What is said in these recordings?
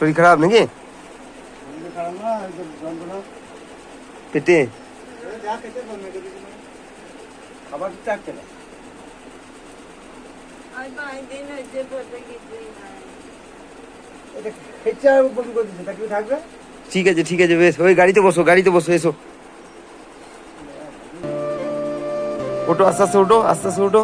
শরীর খারাপ নাকি? পেটে। খাবার তো না ঠিক আছে ঠিক আছে, বেশ, ওই গাড়িতে বসো গাড়িতে বসো, এসো। ওটো আস্তে আস্তে ওটো আস্তে আস্তে ওটো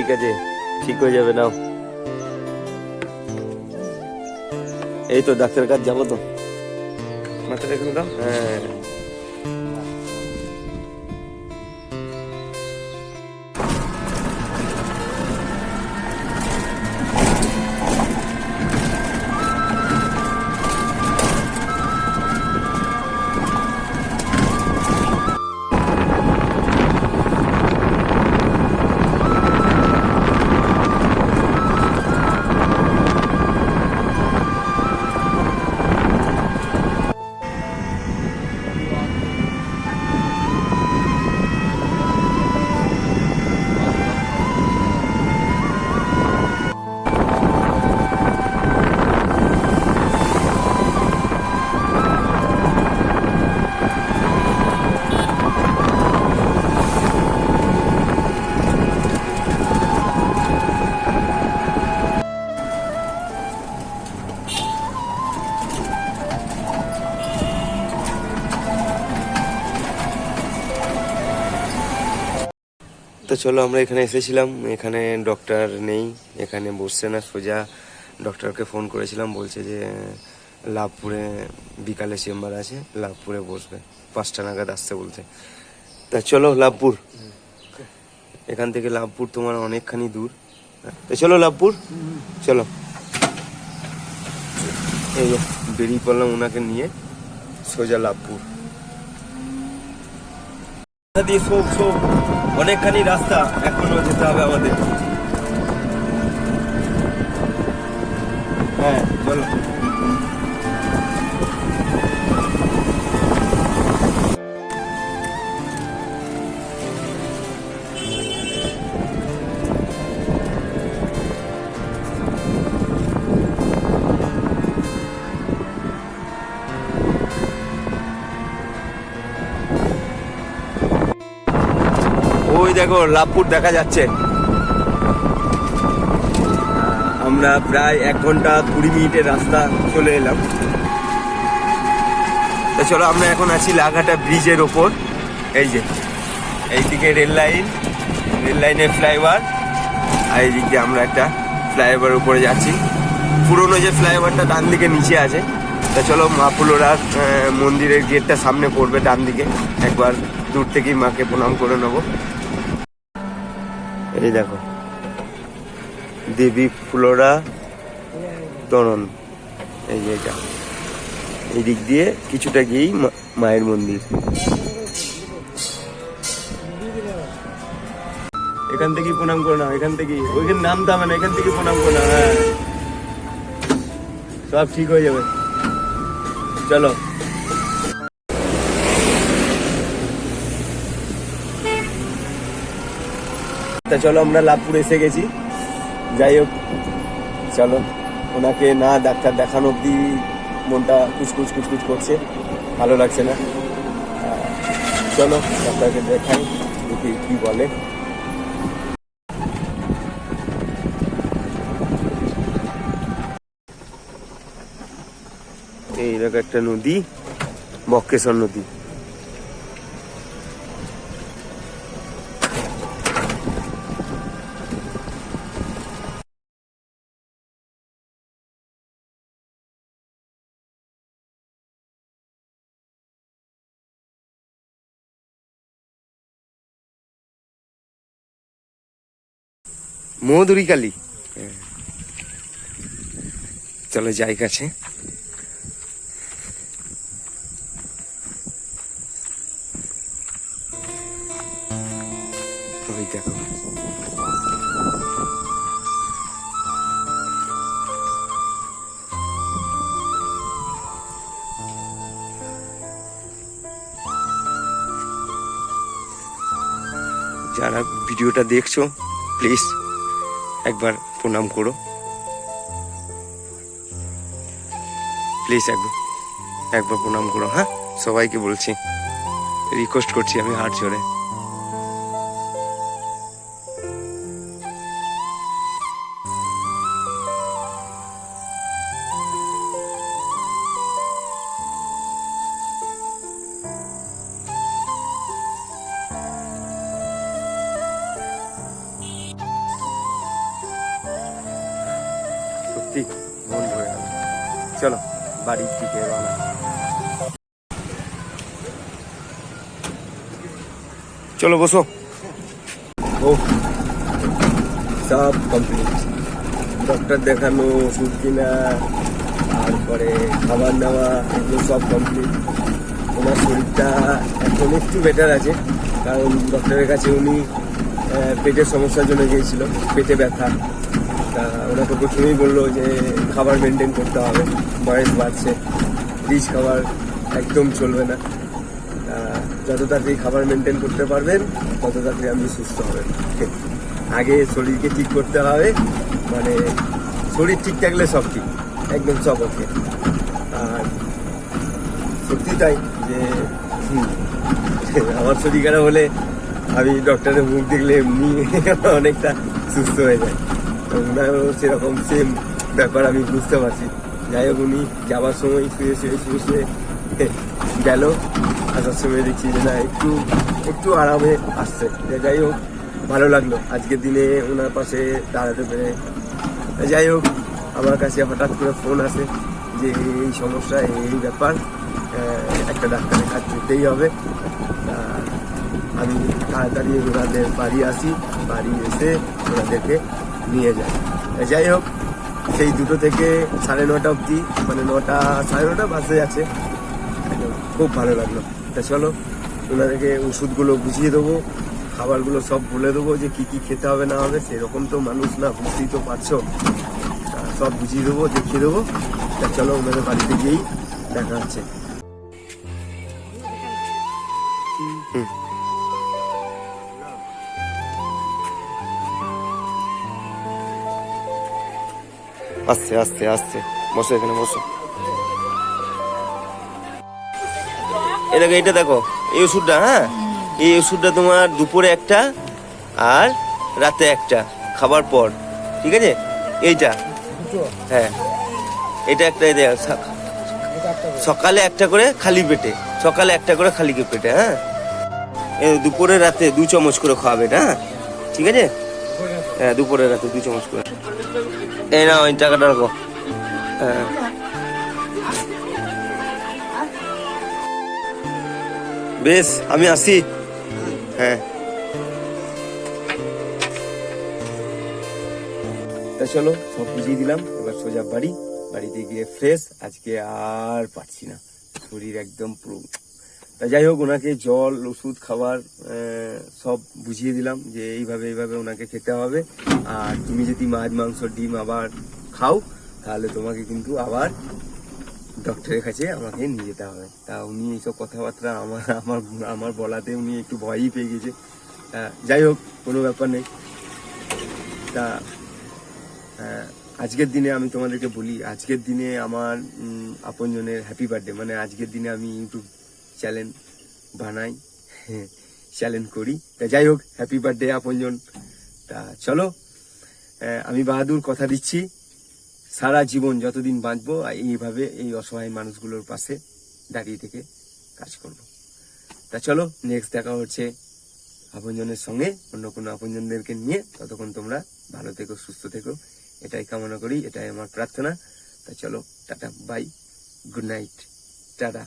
ঠিক আছে ঠিক হয়ে যাবে নাও। এই তো ডাক্তারের কাছে যাব তো। মাথাটা এখানে দাও। হ্যাঁ। চলো, আমরা এখানে এসেছিলাম। এখানে ডক্টর নেই, এখানে বসছে না সোজা। ডক্টরকে ফোন করেছিলাম, বলছে যে, লাভপুরে বিকালে চেম্বার আছে, লাভপুরে বসবে। পাঁচটা নাগাদ আসতে বলছে। তা চলো, লাভপুর। এখান থেকে লাভপুর তোমার অনেকখানি দূর। তো চলো, লাভপুর। চলো। এই বেরিয়ে পড়লাম ওনাকে নিয়ে সোজা লাভপুর। রাস্তা দিয়ে সব সব অনেকখানি রাস্তা এখনও যেতে হবে আমাদের। হ্যাঁ চলো দেখো, লাভপুর দেখা যাচ্ছে। আমরা প্রায় এক ঘণ্টা কুড়ি মিনিটের রাস্তা চলে এলাম। চলো, আমরা এখন আছি লাঘাটা ব্রিজের ওপর। এই যে, এইদিকে রেল লাইন, রেল লাইনের ফ্লাইওভার, আর এইদিকে আমরা একটা ফ্লাইওভার উপরে যাচ্ছি। পুরোনো যে ফ্লাইওভারটা ডান দিকে নিচে আছে। তা চলো, মা ফুলোরার মন্দিরের গেটটা সামনে পড়বে ডান দিকে। একবার দূর থেকেই মাকে প্রণাম করে নেব। এই দেখো। দেবী ফ্লোরা তরণ এই যে এটা। এই দিক দিয়ে কিছুটা গিয়েই মায়ের মন্দির। এখান থেকেই প্রণাম করে নাও এখান থেকেই। ওইখানে নাম হবে না, এখান থেকে প্রণাম করে নাও হ্যাঁ। সব ঠিক হয়ে যাবে। চলো। তা চলো, আমরা লাভপুর এসে গেছি। যাই হোক, চলো। ওনাকে না ডাক্তার দেখানো অব্দি মনটা কুচকুচ কুচকুচ করছে। ভালো লাগছে না। চলো, ডাক্তারকে দেখাই, দেখি কি বলে। এই দেখো একটা নদী বক্রেশ্বর নদী। মধুরী কালী। চলো যাই কাছে। যারা ভিডিওটা দেখছ প্লিজ একবার প্রণাম করো। প্লিজ একবার একবার প্রণাম করো হ্যাঁ? সবাইকে বলছি রিকোয়েস্ট করছি আমি হাত জোরে। গেল। চলো, বাড়ির দিকে রওনা চলো, বসো। ও, সব কমপ্লিট ডক্টর দেখানো ওষুধ কিনা, তারপরে খাবার নেওয়া, এগুলো সব কমপ্লিট ওনার শরীরটা এখন একটু বেটার আছে, কারণ ডক্টরের কাছে উনি পেটের সমস্যার জন্য গিয়েছিল, পেটে ব্যথা। তা ওনাকে প্রথমেই বলল যে খাবার মেনটেন করতে হবে। বয়স বাড়ছে, রিচ খাবার একদম চলবে না। যত তাড়াতাড়ি খাবার মেনটেন করতে পারবেন, তত তাড়াতাড়ি আপনি সুস্থ হবেন। আগে শরীরকে ঠিক করতে হবে মানে শরীর ঠিক থাকলে সব ঠিক, একদম সব ওকে। আর সত্যি তাই যে আমার শরীর খারাপ হলে আমি ডক্টরের মুখ দেখলে অনেকটা সুস্থ হয়ে যায়। তো সেরকম সেম ব্যাপার, আমি বুঝতে পারছি। যাই হোক, উনি যাওয়ার সময় শুয়ে শুয়ে শুয়ে শুয়ে গেল। আসার সময় দেখছি যে না, একটু একটু আরামে আসছে। যাই হোক, ভালো লাগল। আজকের দিনে ওনার পাশে দাঁড়াতে পেরে। যাই হোক, আমার কাছে হঠাৎ করে ফোন আসে যে এই সমস্যা, এই ব্যাপার একটা ডাক্তারের কাজ যেতেই হবে। আমি তাড়াতাড়ি ওনাদের বাড়ি আসি। বাড়ি এসে ওনাদেরকে নিয়ে যায়। যাই হোক, সেই দুটো থেকে সাড়ে নটা অবধি মানে নটা, সাড়ে নটা বাসে আছে। খুব ভালো লাগল। তা চলো ওনাদেরকে ওষুধগুলো বুঝিয়ে দেবো, খাবারগুলো সব বলে দেবো যে কি কি খেতে হবে, না হবে, সেরকম তো মানুষ না, বুঝতেই তো পারছ। সব বুঝিয়ে দেবো, দেখিয়ে দেবো। তা চলো, ওনাদের বাড়িতে গিয়েই দেখা হচ্ছে। হুম। আস্তে আস্তে আস্তে। বসো এখানে বসো। এ দেখো এটা দেখো এই ওষুধটা হ্যাঁ? এই ওষুধটা তোমার দুপুরে একটা আর রাতে একটা খাবার পর ঠিক আছে? এইটা। হ্যাঁ। এটা একটা সকালে একটা করে খালি পেটে সকালে একটা করে খালি পেটে হ্যাঁ? দুপুরে রাতে দু চামচ করে খাওয়াবে এটা হ্যাঁ? ঠিক আছে? হ্যাঁ দুপুরে রাতে দু চামচ করে। এই না ওই টাকাটা রাখো। হ্যাঁ। বেশ, আমি আসি। হ্যাঁ। তা চলো, সব বুঝিয়ে দিলাম। এবার সোজা বাড়ি। বাড়িতে গিয়ে ফ্রেশ আজকে আর পারছি না। শরীর একদম পুরো তা যাই হোক, ওনাকে জল, ওষুধ, খাবার সব বুঝিয়ে দিলাম যে এইভাবে এইভাবে ওনাকে খেতে হবে। আর তুমি যদি মাছ, মাংস, ডিম আবার খাও, তাহলে তোমাকে কিন্তু আবার ডক্টরের কাছে আমাকে নিয়ে যেতে হবে। তা উনি এইসব কথাবার্তা আমার আমার আমার বলাতে উনি একটু ভয়ই পেয়ে গেছে। যাই হোক, কোনো ব্যাপার নেই। তা আজকের দিনে আমি তোমাদেরকে বলি, আজকের দিনে আমার আপনজনের হ্যাপি বার্থডে মানে আজকের দিনে আমি ইউটিউব চ্যানেল বানাই। চ্যালেঞ্জ করি। তা যাই হোক হ্যাপি বার্থডে আপনজন। তা চলো আমি বাহাদুর কথা দিচ্ছি। সারা জীবন যতদিন বাঁচবো, এইভাবে এই অসহায় মানুষগুলোর পাশে দাঁড়িয়ে থেকে কাজ করব। তা চলো নেক্সট দেখা হচ্ছে আপনজনের সঙ্গে। অন্য কোনো আপনজনদেরকে নিয়ে ততক্ষণ তোমরা ভালো থেকো, সুস্থ থেকো। এটাই কামনা করি, এটাই আমার প্রার্থনা। তা চলো, tata bye good night tata.